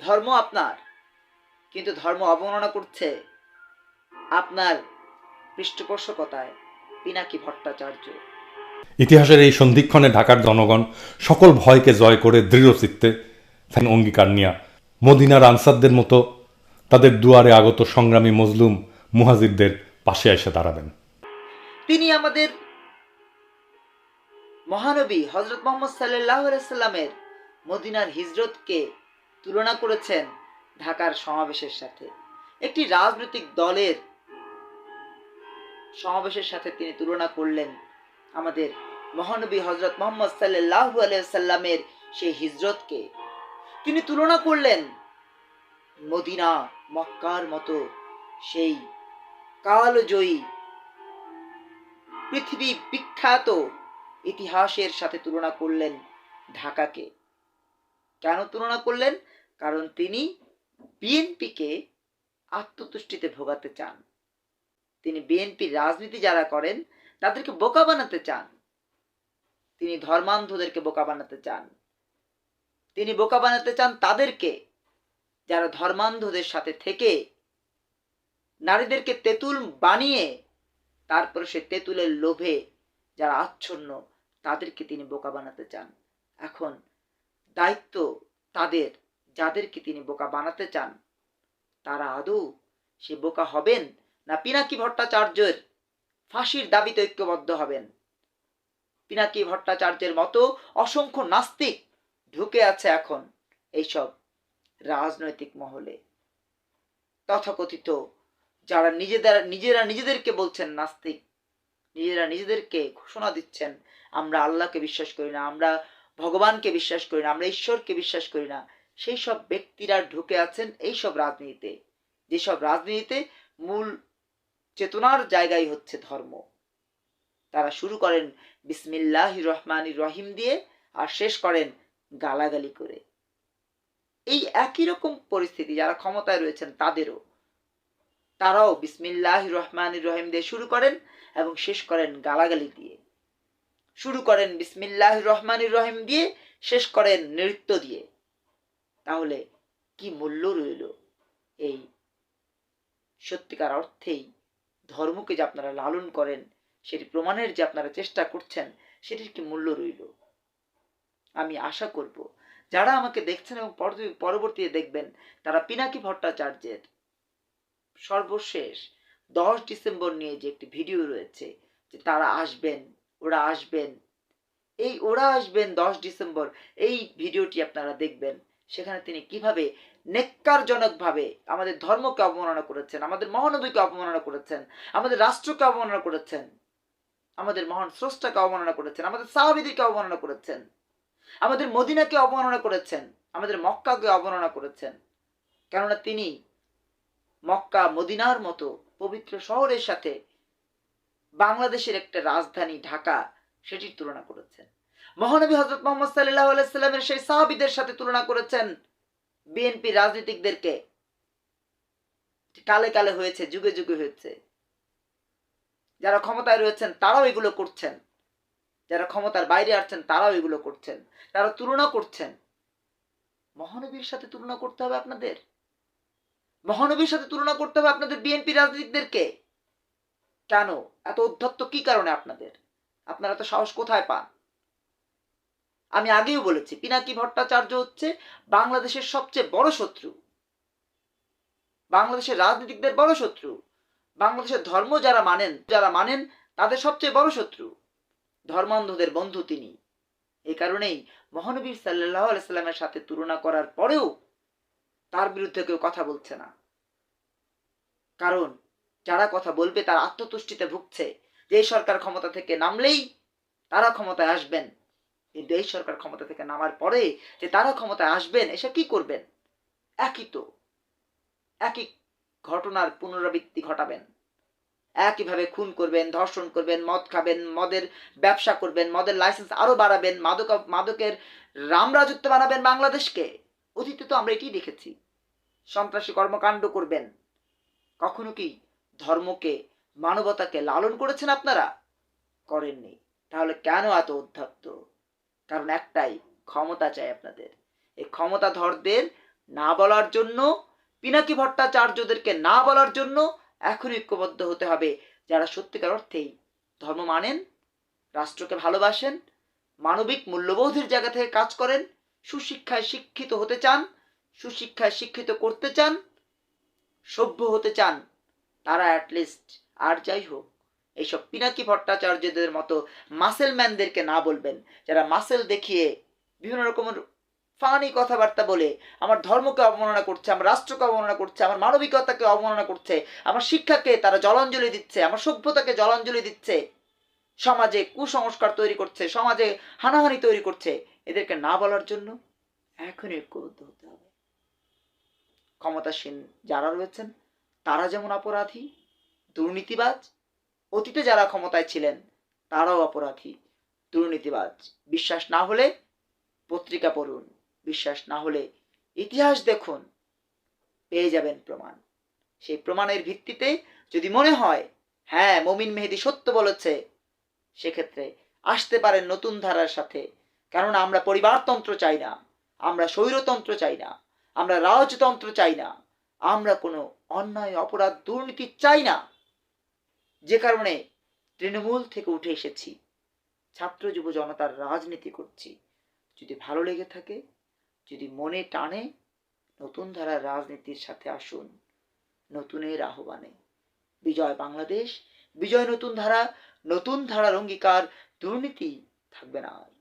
ধর্ম আপনার কিন্তু ধর্ম অবমাননা করছে আপনার পৃষ্ঠপোষকতায় পিনাকি ভট্টাচার্য। ইতিহাসের এই সন্ধিক্ষণে ঢাকার জনগণ সকল ভয়কে জয় করে দৃঢ় চিত্তে অঙ্গীকার নিয়া মদিনার আনসারদের মতো তাদের দুয়ারে আগত সংগ্রামী মজলুম মুহাজিরদের পাশে এসে দাঁড়াবেন। তিনি আমাদের মহানবী হজরত মোহাম্মদ সাল্লাহ সাল্লামের মদিনার হিজরতকে তুলনা করেছেন ঢাকার সমাবেশের সাথে। একটি রাজনৈতিক দলের সমাবেশের সাথে তিনি তুলনা করলেন আমাদের মহানবী হজরত মোহাম্মদ সাল্লাহ সাল্লামের সেই হিজরতকে। তিনি তুলনা করলেন মদিনা, মক্কার মতো সেই কালজয়ী পৃথিবী বিখ্যাত ইতিহাসের সাথে তুলনা করলেন ঢাকাকে। কেন তুলনা করলেন? কারণ তিনি বিএনপিকে আত্মতুষ্টিতে ভোগাতে চান। তিনি বিএনপি রাজনীতি যারা করেন, তাদেরকে বোকা বানাতে চান। তিনি ধর্মান্ধদেরকে বোকা বানাতে চান। তিনি বোকা বানাতে চান তাদেরকে, যারা ধর্মান্ধদের সাথে থেকে নারীদেরকে তেঁতুল বানিয়ে, তারপরে সে তেঁতুলের লোভে যারা আচ্ছন্ন তাদেরকে তিনি বোকা বানাতে চান। এখন দায়িত্ব তাদের, যাদেরকে তিনি বোকা বানাতে চান, তারা আদৌ সে বোকা হবেন না পিনাকি ভট্টাচার্যের ফাঁসির দাবিতে ঐক্যবদ্ধ হবেন? পিনাকি ভট্টাচার্যের মতো অসংখ্য নাস্তিক ঢুকে আছে এখন এইসব রাজনৈতিক মহলে। তথাকথিত যারা নিজেদের, নিজেরা নিজেদেরকে বলছেন নাস্তিক, নিজেরা নিজেদেরকে ঘোষণা দিচ্ছেন আমরা আল্লাহকে বিশ্বাস করি না, আমরা ভগবানকে বিশ্বাস করি না, আমরা ঈশ্বরকে বিশ্বাস করি না। সেই সব ব্যক্তিরা ঢুকে আছেন এই সব রাজনীতিতে। যেসব রাজনীতিতে মূল চেতনার জায়গায় হচ্ছে ধর্ম। তারা শুরু করেন বিসমিল্লাহ রহমান রহিম দিয়ে আর শেষ করেন গালাগালি করে। এই একই রকম পরিস্থিতি যারা ক্ষমতায় রয়েছেন তাদেরও। তারাও বিসমিল্লাহ রহমান রহিম দিয়ে শুরু করেন এবং শেষ করেন গালাগালি দিয়ে। শুরু করেন বিসমিল্লাহ রহমান রহিম দিয়ে, শেষ করেন নৃত্য দিয়ে। তাহলে কি মূল্য রইল? এই সত্যিকার অর্থেই ধর্মকে যে আপনারা লালন করেন সেটি প্রমাণের যে আপনারা চেষ্টা করছেন, সেটির কি মূল্য রইল? আমি আশা করব, যারা আমাকে দেখছেন এবং পরবর্তী- পরবর্তীতে দেখবেন, তারা পিনাকি ভট্টাচার্যের সর্বশেষ দশ ডিসেম্বর নিয়ে যে একটি ভিডিও রয়েছে, যে তারা আসবেন ওরা আসবেন। এই ওরা আসবেন দশ ডিসেম্বর। এই ভিডিওটি আপনারা দেখবেন। সেখানে তিনি কীভাবে নেককারজনকভাবে আমাদের ধর্মকে অবমাননা করেছেন, আমাদের মহানবীকে অবমাননা করেছেন, আমাদের রাষ্ট্রকে অবমাননা করেছেন, আমাদের মহান স্রষ্টাকে অবমাননা করেছেন, আমাদের সাহাবিদিকে অবমাননা করেছেন, আমাদের মদিনাকে অবমাননা করেছেন, আমাদের মক্কাকে অবমাননা করেছেন। কেননা তিনি মক্কা, মদিনার মতো পবিত্র শহরের সাথে বাংলাদেশের একটা রাজধানী ঢাকা সেটির তুলনা করেছেন। মহানবী হজরত মোহাম্মদ সাল্লাহ আলাইস্লামের সেই সাহাবিদের সাথে তুলনা করেছেন। বিএনপি রাজনীতিকদেরকে কালে কালে হয়েছে, যুগে যুগে হয়েছে। যারা ক্ষমতায় রয়েছেন তারাও এগুলো করছেন। যারা ক্ষমতার বাইরে আসছেন তারাও এগুলো করছেন। তারা তুলনা করছেন। মহানবীর সাথে তুলনা করতে হবে আপনাদের। মহানবীর সাথে তুলনা করতে হবে আপনাদের বিএনপি রাজনীতিকদেরকে। কেন? এত উদ্ধত্ত কি কারণে আপনাদের? আপনারা তো সাহস কোথায় পান? আমি আগেও বলেছি, পিনাকি ভট্টাচার্য হচ্ছে বাংলাদেশের সবচেয়ে বড় শত্রু। বাংলাদেশের রাজনীতিকদের বড় শত্রু। বাংলাদেশের ধর্ম যারা মানেন যারা মানেন তাদের সবচেয়ে বড় শত্রু। ধর্মান্ধদের বন্ধু তিনি। এই কারণেই মহানবীর সাল্লাহ আলাইস্লামের সাথে তুলনা করার পরেও তার বিরুদ্ধে কেউ কথা বলছে না। কারণ যারা কথা বলবে তার আত্মতুষ্টিতে ভুগছে। যে এই সরকার ক্ষমতা থেকে নামলেই তারা ক্ষমতায় আসবেন। কিন্তু এই সরকার ক্ষমতা থেকে নামার পরে যে তারা ক্ষমতায় আসবেন এসে কি করবেন? একই তো। একই ঘটনার পুনরাবৃত্তি ঘটাবেন। একইভাবে খুন করবেন, ধর্ষণ করবেন, মদ খাবেন, মদের ব্যবসা করবেন, মদের লাইসেন্স আরও বাড়াবেন, মাদক, মাদকের রামরাজত্ব বানাবেন বাংলাদেশকে। অতীতে তো আমরা এটি দেখেছি। সন্ত্রাসী কর্মকাণ্ড করবেন। কখনো কি ধর্মকে, মানবতাকে লালন করেছেন আপনারা? করেননি। তাহলে কেন এত উদ্ধত্ত? কারণ একটাই, ক্ষমতা চাই আপনাদের। এই ক্ষমতাধরদের না বলার জন্য, পিনাকি ভট্টাচার্যদেরকে না বলার জন্য এখন ঐক্যবদ্ধ হতে হবে। যারা সত্যিকার অর্থেই ধর্ম মানেন, রাষ্ট্রকে ভালোবাসেন, মানবিক মূল্যবোধের জায়গা থেকে কাজ করেন, সুশিক্ষায় শিক্ষিত হতে চান, সুশিক্ষায় শিক্ষিত করতে চান, সভ্য হতে চান তারা অ্যাটলিস্ট আর যাই হোক এইসব পিনাকি ভট্টাচার্যদের মতো মাসেল ম্যানদেরকে না বলবেন, যারা মাসেল দেখিয়ে বিভিন্ন রকমের ফানি কথাবার্তা বলে, আমার ধর্মকে অবমাননা করছে, আমার রাষ্ট্রকে অবমাননা করছে, আমার মানবিকতাকে অবমাননা করছে, আমার শিক্ষাকে তারা জলাঞ্জলি দিচ্ছে, আমার সভ্যতাকে জলাঞ্জলি দিচ্ছে, সমাজে কুসংস্কার তৈরি করছে, সমাজে হানাহানি তৈরি করছে, এদেরকে না বলার জন্য এখনই ঐক্যবদ্ধ হতে হবে। ক্ষমতাসীন যারা রয়েছেন তারা যেমন অপরাধী, দুর্নীতিবাজ, অতীতে যারা ক্ষমতায় ছিলেন, তারাও অপরাধী, দুর্নীতিবাজ। বিশ্বাস না হলে পত্রিকা পড়ুন, বিশ্বাস না হলে ইতিহাস দেখুন, পেয়ে যাবেন প্রমাণ। সেই প্রমাণের ভিত্তিতে যদি মনে হয় হ্যাঁ মমিন মেহেদি সত্য বলেছে, সেক্ষেত্রে আসতে পারেন নতুন ধারার সাথে। কারণ আমরা পরিবারতন্ত্র চাই না, আমরা স্বৈরতন্ত্র চাই না, আমরা রাজতন্ত্র চাই না। আমরা কোনো অন্যায়, অপরাধ, দুর্নীতি চাই না। যে কারণে তৃণমূল থেকে উঠে এসেছি। ছাত্র যুব জনতার রাজনীতি করছি। যদি ভালো লেগে থাকে, যদি মনে টানে, নতুন ধারার রাজনীতির সাথে আসুন। নতুনের আহ্বানে। বিজয় বাংলাদেশ, বিজয় নতুন ধারা, নতুন ধারার অঙ্গীকার, দুর্নীতি থাকবে না আর